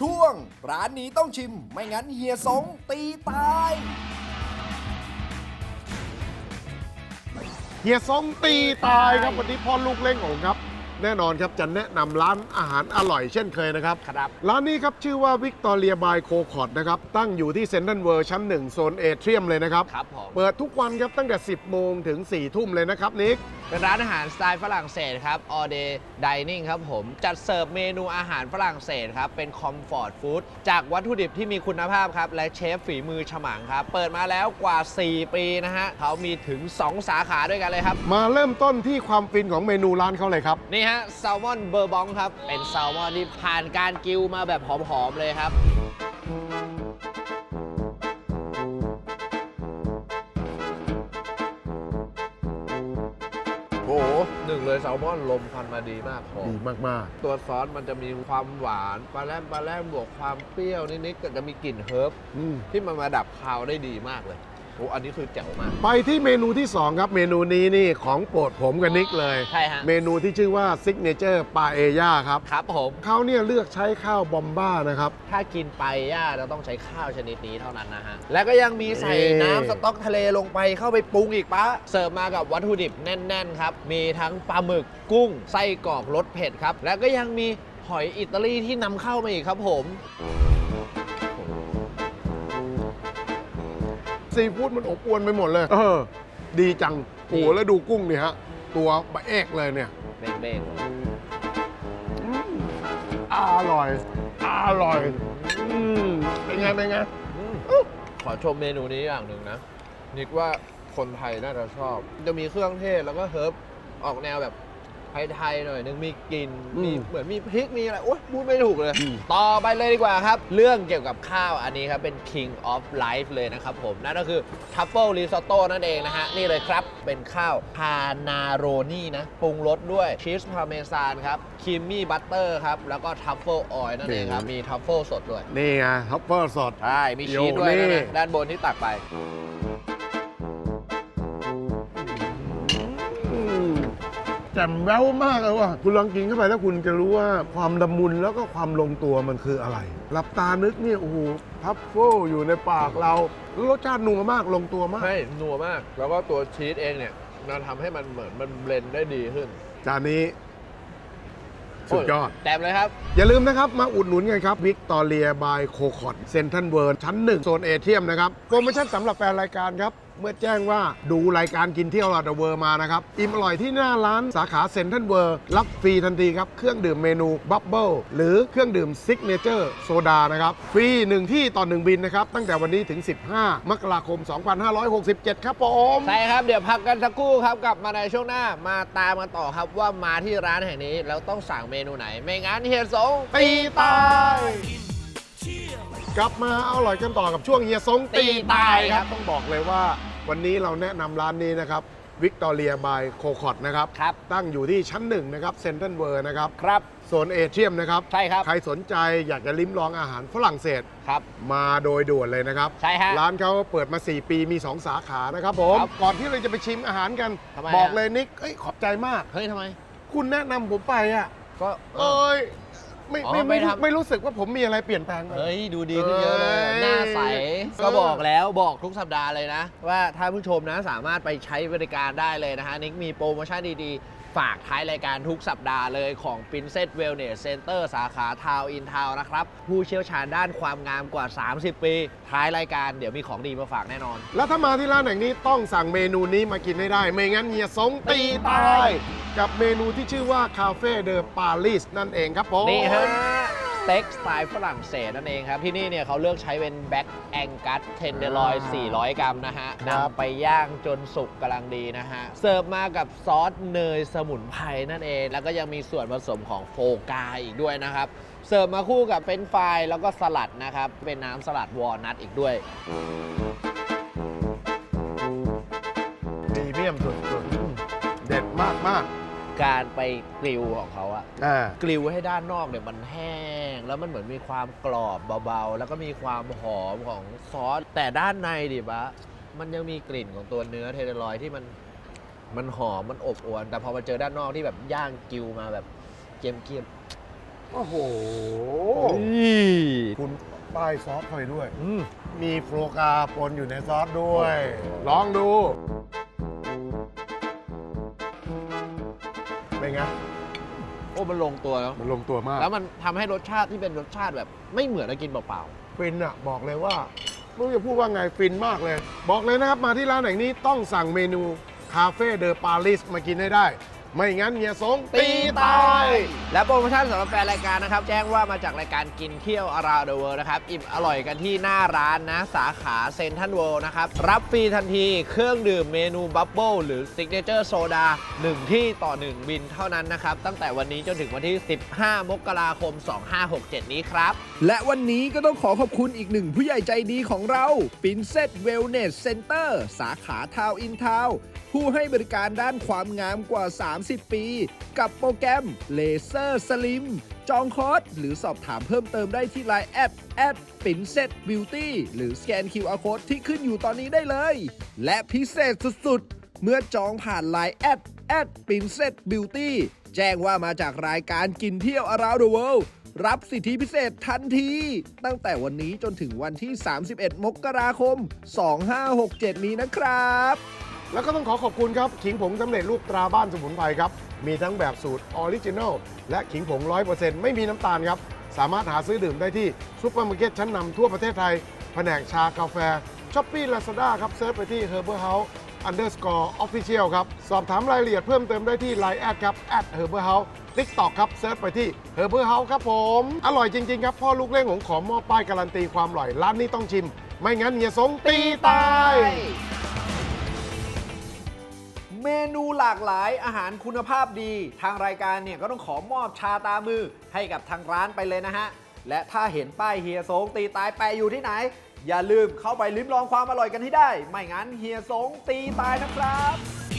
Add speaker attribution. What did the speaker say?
Speaker 1: ช่วง ร้านนี้ต้องชิม ไม่งั้นเฮียสงตีตาย
Speaker 2: เฮียซงตีตายครับวันนี้พ่อลูกเล่งโองครับ แน่นอนครับจะแนะนำร้านอาหารอร่อยเช่นเคยนะครับ
Speaker 3: ครับ
Speaker 2: ร้านนี้ครับชื่อว่าวิกตอเรียบายโคคอร์ดนะครับ ตั้งอยู่ที่เซ็นทรัลเวิร์ชั้นหนึ่งโซนเอเทียมเลยนะครับ
Speaker 3: ครับผม
Speaker 2: เปิดทุกวันครับตั้งแต่ 10 โมงถึง 4 ทุ่มเลยนะครับนิก
Speaker 3: เป็นร้านอาหารสไตล์ฝรั่งเศสครับ all day dining ครับผม จัดเสิร์ฟเมนูอาหารฝรั่งเศสครับ เป็นคอมฟอร์ตฟู้ดจากวัตถุดิบที่มีคุณภาพครับ และเชฟฝีมือฉมังครับ เปิดมาแล้วกว่า 4 ปีนะฮะเขามีถึง 2 สาขาด้วยกันเลยครับ
Speaker 2: มาเริ่มต้นที่ความฟินของเมนูร้านเขาเลยครับ
Speaker 3: นี่ฮะแซลมอนเบอร์บองครับ เป็นแซลมอนที่ผ่านการกิวมาแบบหอมๆเลยครับ
Speaker 2: โอ้โห
Speaker 3: หนึ่งเลยแซลมอนลมควันมาดีมากหอ
Speaker 2: ดี
Speaker 3: ม
Speaker 2: มาก
Speaker 3: ตัวซอสมันจะมีความหวานปลาแรมปลาแรมบวกความเปรี้ยวนิดๆก็จะมีกลิ่นเฮิร์บ
Speaker 2: ๆ อืม
Speaker 3: ที่มันมาดับคาวได้ดีมากเลยโอ้อันนี้คือแจ๋วมาก
Speaker 2: ไปที่เมนูที่ 2 ครับ เมนูนี้นี่ของโปรดผมกับนิกเลย
Speaker 3: ใช่ฮะ
Speaker 2: เมนูที่ชื่อว่าซิกเนเจอร์ปาเอย่าครับ
Speaker 3: ครับผม
Speaker 2: เขาเนี่ยเลือกใช้ข้าวบอมบ้านะครับ
Speaker 3: ถ้ากินไปย่าเราต้องใช้ข้าวชนิดนี้เท่านั้นนะฮะ แล้วก็ยังมีใส่
Speaker 2: นี่
Speaker 3: น้ำสต๊อกทะเลลงไปเข้าไปปรุงอีกปะเสิร์ฟมากับวัตถุดิบแน่น ๆ ครับ มีทั้งปลาหมึกกุ้งไส้กรอกรสเผ็ดครับ แล้วก็ยังมีหอยอิตาลีที่นำเข้ามาอีกครับผม
Speaker 2: ซีฟู้ดมันอบอวนไปหมดเลย เออ ดีจังโอ้โหแล้วดูกุ้งเนี่ยฮะ ตัวบะเอกเลยเนี่ย
Speaker 3: เบ้ง
Speaker 2: อืมอร่อย อร่อย อืมเป็นไงเป็นไง
Speaker 3: ๆอืมขอชมเมนูนี้อย่างหนึ่งนะนิดว่าคนไทยน่าจะชอบ จะมีเครื่องเทศแล้วก็เฮิร์บออกแนวแบบ ไทยๆหน่อยนึงมีกลิ่น
Speaker 2: อืม
Speaker 3: มีเหมือนมีพริกมีอะไรโอ๊ยพูดไม่ถูกเลย
Speaker 2: อืม
Speaker 3: ต่อไปเลยดีกว่าครับ เรื่องเกี่ยวกับข้าวอันนี้ครับ เป็น king of life เลยนะครับผม นั่นก็คือ truffle risotto นั่นเองนะฮะ นี่เลยครับเป็นข้าวพานาโรนี่นะ ปรุงรสด้วยชีสพาเมซานครับครีมมี่บัตเตอร์ครับ แล้วก็ truffle oil นั่นเองครับ มี truffle สดด้วย
Speaker 2: นี่ไงท็อปเปอร์สด
Speaker 3: ใช่ มีชีสด้วย
Speaker 2: อยู่นี่
Speaker 3: นะนะด้านบนที่ตักไป
Speaker 2: อื แจ่มแววมากเลยว่ะคุณลองกินเข้าไปแล้วคุณจะรู้ว่าความละมุนแล้วก็ความลงตัวมันคืออะไรหลับตานึกเนี่ยโอ้โหทัฟเฟิลอยู่ในปากเราแล้วรสชาตินัวมากลงตัวมาก
Speaker 3: ใช่นัวมาก แล้วก็ตัวชีสเองเนี่ยมันทำให้มันเหมือนมันเบลนด์ได้ดีขึ้น
Speaker 2: จานนี้ สุดยอด
Speaker 3: แต้มเลยครับ
Speaker 2: อย่าลืมนะครับ มาอุดหนุนกันครับ วิกตอเรียบายโคคอดเซนทันเวิร์ชั้นหนึ่งโซนเอเทียมนะครับ โปรโมชั่นสำหรับแฟนรายการครับ เมื่อแจ้งว่าดูรายการกินเที่ยวลาดเวอร์มานะครับ อิ่มอร่อยที่หน้าร้านสาขาเซนทันเวิร์รับฟรีทันทีครับ เครื่องดื่มเมนูบับเบิลหรือเครื่องดื่มซิกเนเจอร์โซดานะครับ ฟรี 1 ที่ต่อ 1 บินนะครับ ตั้งแต่วันนี้ถึง 15 มกราคม 2567 ครับผม
Speaker 3: ใช่ครับ เดี๋ยวพักกันสักครู่ครับกลับมาในช่วงหน้ามาตามกันต่อครับว่ามาที่ร้านแห่งนี้แล้วต้องสั่งเมนูไหน ไม่งั้นเฮียสง
Speaker 2: ตีตายกลับมาเอาอร่อยกันต่อกับช่วงเฮียซงตีตายครับต้องบอกเลยว่า วันนี้เราแนะนำร้านนี้นะครับวิกตอเรียบายโคคอดนะครับ
Speaker 3: ครับ
Speaker 2: ตั้งอยู่ที่ชั้นหนึ่งนะครับเซนทรัลเวิร์นะครับ
Speaker 3: ครับ
Speaker 2: โซนเอเทียมนะครับ
Speaker 3: ใช่ครับ
Speaker 2: ใครสนใจอยากจะลิ้มลองอาหารฝรั่งเศส
Speaker 3: ครับ
Speaker 2: มาโดยด่วนเลยนะครับ
Speaker 3: ใช่ฮะ
Speaker 2: ร้านเขาเปิดมา 4 ปีมี 2 สาขานะครับผม
Speaker 3: ครับ
Speaker 2: ก่อนที่เราจะไปชิมอาหารกัน
Speaker 3: ทำไม
Speaker 2: บอก
Speaker 3: ฮะ
Speaker 2: เลยนิกเอ้ยขอบใจมาก
Speaker 3: เฮ้ยทำไม
Speaker 2: คุณแนะนำผมไปอะ
Speaker 3: ก็
Speaker 2: เอ้ย ไม่
Speaker 3: อ๋อ
Speaker 2: ไม่ไม่
Speaker 3: ไม่ทำ
Speaker 2: ไม่รู้สึกว่าผมมีอะไรเปลี่ยนแปลงเลย
Speaker 3: เฮ้ย ดูดีขึ้นเยอะเลย
Speaker 2: เอ้ย
Speaker 3: หน้าใส
Speaker 2: เออ
Speaker 3: ก็บอกแล้วบอกทุกสัปดาห์เลยนะ ว่าถ้าผู้ชมนะสามารถไปใช้บริการได้เลยนะฮะนิกมีโปรโมชั่นดีๆฝากท้ายรายการทุกสัปดาห์เลยของ Princess Wellness Center สาขาทาวอินทาวนะครับ ผู้เชี่ยวชาญด้านความงามกว่า 30 ปี ท้ายรายการเดี๋ยวมีของดีมาฝากแน่นอน
Speaker 2: แล้วถ้ามาที่ร้านแห่งนี้ต้องสั่งเมนูนี้มากินให้ได้ ไม่งั้นเฮียสงตีตาย กับเมนูที่ชื่อว่าคาเฟ่เดอปารีสนั่นเองครับผม
Speaker 3: นี่ฮะสเต็กสไตล์ฝรั่งเศสนั่นเองครับ ที่นี่เนี่ยเขาเลือกใช้เป็นแบ็กแองกัสเทนเดอร์ลอย 400 กรัมนะฮะ
Speaker 2: ครับ
Speaker 3: นำไปย่างจนสุกกำลังดีนะฮะ เสิร์ฟมากับซอสเนยสมุนไพรนั่นเอง แล้วก็ยังมีส่วนผสมของโฟกาอีกด้วยนะครับ เสิร์ฟมาคู่กับเฟรนช์ฟรายแล้วก็สลัดนะครับ เป็นน้ำสลัดวอลนัทอีกด้วย
Speaker 2: พรีเมียมสุดๆ เด็ดมากมาก
Speaker 3: การไปกริลของเขาอะ
Speaker 2: ๆอ่า
Speaker 3: กริลให้ด้านนอกเนี่ยมันแห้ง แล้วมันเหมือนมีความกรอบเบาๆ แล้วก็มีความหอมของซอส แต่ด้านในดิบะมันยังมีกลิ่นของตัวเนื้อเทเดอร์ลอยที่มันมันหอมมันอบอวลแต่พอมาเจอด้านนอกที่แบบย่างกิวมาแบบเกรียมๆ
Speaker 2: โอ้โห
Speaker 4: นี่
Speaker 2: คุณป้ายซอสเข้าไปด้วย
Speaker 4: อืม
Speaker 2: มีโฟกาปนอยู่ในซอสด้วย ลองดู เป็นไง
Speaker 4: โอ้มันลงตัวแล้ว
Speaker 2: มันลงตัวมาก
Speaker 4: แล้วมันทำให้รสชาติที่เป็นรสชาติแบบ ไม่เหมือนเรากินเปล่า
Speaker 2: ฟินอะ บอกเลยว่าไม่รู้จะพูดว่าไงฟินมากเลย บอกเลยนะครับ มาที่ร้านแห่งนี้ต้องสั่งเมนูคาเฟ่เดอปารีสมากินให้ได้ ไม่งั้นเฮียสง
Speaker 4: ๆ
Speaker 2: ตีตาย
Speaker 4: และโปรโมชั่นสำหรับแฟนรายการนะครับ แจ้งว่ามาจากรายการกินเที่ยว around the world นะครับ อิ่มอร่อยกันที่หน้าร้านนะ สาขาเซนทันเวิลด์นะครับ รับฟรีทันทีเครื่องดื่มเมนูบับเบิลหรือซิกเนเจอร์โซดา1 ที่ต่อ 1 บินเท่านั้นนะครับ ตั้งแต่วันนี้จนถึงวันที่ 15 มกราคม 2567 นี้ครับ
Speaker 3: และวันนี้ก็ต้องขอขอบคุณอีกหนึ่งผู้ใหญ่ใจดีของเรา p r i n c e s s Wellness Center สาขาทาวอินทาว ผู้ให้บริการด้านความงามกว่า 30 ปี กับโปรแกรมเลเซอร์สลิมจองคอร์สหรือสอบถามเพิ่มเติมได้ที่ Line แอดแอดปินเซตบิวตี้หรือสแกน QR Code ที่ขึ้นอยู่ตอนนี้ได้เลย และพิเศษสุดๆ เมื่อจองผ่าน Line แอดแอดปินเซตบิวตี้แจ้งว่ามาจากรายการกินเที่ยว around the world รับสิทธิพิเศษทันที ตั้งแต่วันนี้จนถึงวันที่ 31 มกราคม 2567 นี้นะครับ
Speaker 2: แล้วก็ต้องขอขอบคุณครับ ขิงผงสำเร็จรูปตราบ้านสมุนไพรครับ มีทั้งแบบสูตรออริจินัลและขิงผง 100%ไม่มีน้ำตาลครับ สามารถหาซื้อดื่มได้ที่ซูเปอร์มาร์เก็ตชั้นนำทั่วประเทศไทย แผนกชากาแฟช้อปปี้ลาซาด้าครับเซิร์ชไปที่ Herbal House underscore official ครับ สอบถามรายละเอียดเพิ่มเติมได้ที่ Line แอดครับ at Herbal House TikTok ครับเซิร์ชไปที่ Herbal House ครับผม อร่อยจริง ๆ ครับ พ่อลูกเล่งของขอมอบป้ายการันตีความอร่อย ร้านนี้ต้องชิม ไม่งั้นเฮียสงตีตาย
Speaker 3: เมนูหลากหลายอาหารคุณภาพดี ทางรายการเนี่ยก็ต้องขอมอบชาตามือให้กับทางร้านไปเลยนะฮะ และถ้าเห็นป้ายเฮียสงตีตายแปะอยู่ที่ไหน อย่าลืมเข้าไปลิ้มลองความอร่อยกันให้ได้ ไม่งั้นเฮียสงตีตายนะครับ